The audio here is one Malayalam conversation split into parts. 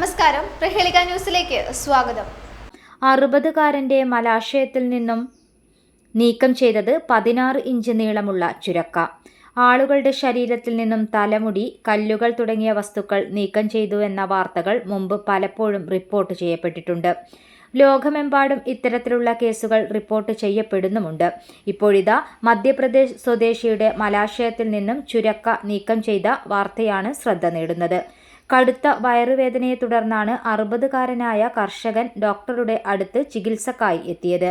നമസ്കാരം. പ്രഹേളിക ന്യൂസിലേക്ക് സ്വാഗതം. അറുപതുകാരന്റെ മലാശയത്തിൽ നിന്നും നീക്കം ചെയ്തത് പതിനാറ് ഇഞ്ച് നീളമുള്ള ചുരക്ക. ആളുകളുടെ ശരീരത്തിൽ നിന്നും തലമുടി കല്ലുകൾ തുടങ്ങിയ വസ്തുക്കൾ നീക്കം ചെയ്തു എന്ന വാർത്തകൾ മുമ്പ് പലപ്പോഴും റിപ്പോർട്ട് ചെയ്യപ്പെട്ടിട്ടുണ്ട്. ലോകമെമ്പാടും ഇത്തരത്തിലുള്ള കേസുകൾ റിപ്പോർട്ട് ചെയ്യപ്പെടുന്നുമുണ്ട്. ഇപ്പോഴിതാ മധ്യപ്രദേശ് സ്വദേശിയുടെ മലാശയത്തിൽ നിന്നും ചുരക്ക നീക്കം ചെയ്ത വാർത്തയാണ് ശ്രദ്ധ നേടുന്നത്. കടുത്ത വയറുവേദനയെ തുടർന്നാണ് അറുപതുകാരനായ കർഷകൻ ഡോക്ടറുടെ അടുത്ത് ചികിത്സക്കായി എത്തിയത്.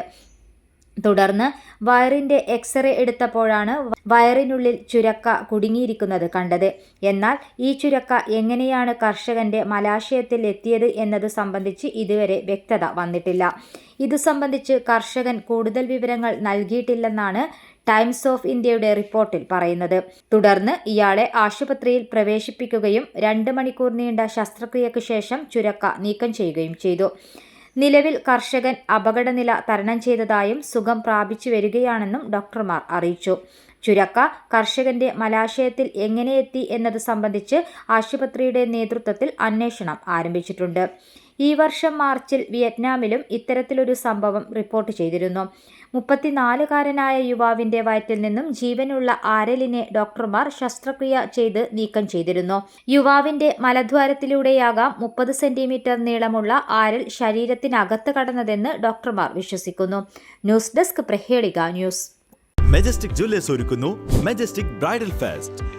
തുടർന്ന് വയറിന്റെ എക്സ്റേ എടുത്തപ്പോഴാണ് വയറിനുള്ളിൽ ചുരക്ക കുടുങ്ങിയിരിക്കുന്നത് കണ്ടത്. എന്നാൽ ഈ ചുരക്ക എങ്ങനെയാണ് കർഷകന്റെ മലാശയത്തിൽ എത്തിയത് എന്നത് സംബന്ധിച്ച് ഇതുവരെ വ്യക്തത വന്നിട്ടില്ല. ഇതു സംബന്ധിച്ച് കർഷകൻ കൂടുതൽ വിവരങ്ങൾ നൽകിയിട്ടില്ലെന്നാണ് ടൈംസ് ഓഫ് ഇന്ത്യയുടെ റിപ്പോർട്ടിൽ പറയുന്നത്. തുടർന്ന് ഇയാളെ ആശുപത്രിയിൽ പ്രവേശിപ്പിക്കുകയും രണ്ട് മണിക്കൂർ നീണ്ട ശസ്ത്രക്രിയയ്ക്ക് ശേഷം ചുരക്ക നീക്കം ചെയ്യുകയും ചെയ്തു. നിലവിൽ കർഷകൻ അപകടനില തരണം ചെയ്തതായും സുഖം പ്രാപിച്ചു വരികയാണെന്നും ഡോക്ടർമാർ അറിയിച്ചു. ചുരക്ക കർഷകന്റെ മലാശയത്തിൽ എങ്ങനെയെത്തി എന്നത് സംബന്ധിച്ച് ആശുപത്രിയുടെ നേതൃത്വത്തിൽ അന്വേഷണം ആരംഭിച്ചിട്ടുണ്ട്. ഈ വർഷം മാർച്ചിൽ വിയറ്റ്നാമിലും ഇത്തരത്തിലൊരു സംഭവം റിപ്പോർട്ട് ചെയ്തിരുന്നു. മുപ്പത്തിനാലുകാരനായ യുവാവിന്റെ വയറ്റിൽ നിന്നും ജീവനുള്ള ആരലിനെ ഡോക്ടർമാർ ശസ്ത്രക്രിയ ചെയ്ത് നീക്കം ചെയ്തിരുന്നു. യുവാവിന്റെ മലദ്വാരത്തിലൂടെയാകാം മുപ്പത് സെന്റിമീറ്റർ നീളമുള്ള ആരൽ ശരീരത്തിനകത്ത് കടന്നതെന്ന് ഡോക്ടർമാർ വിശ്വസിക്കുന്നു. News desk Prahelika news. Majestic jewellers ഒരുക്കുന്നു. Majestic bridal fest.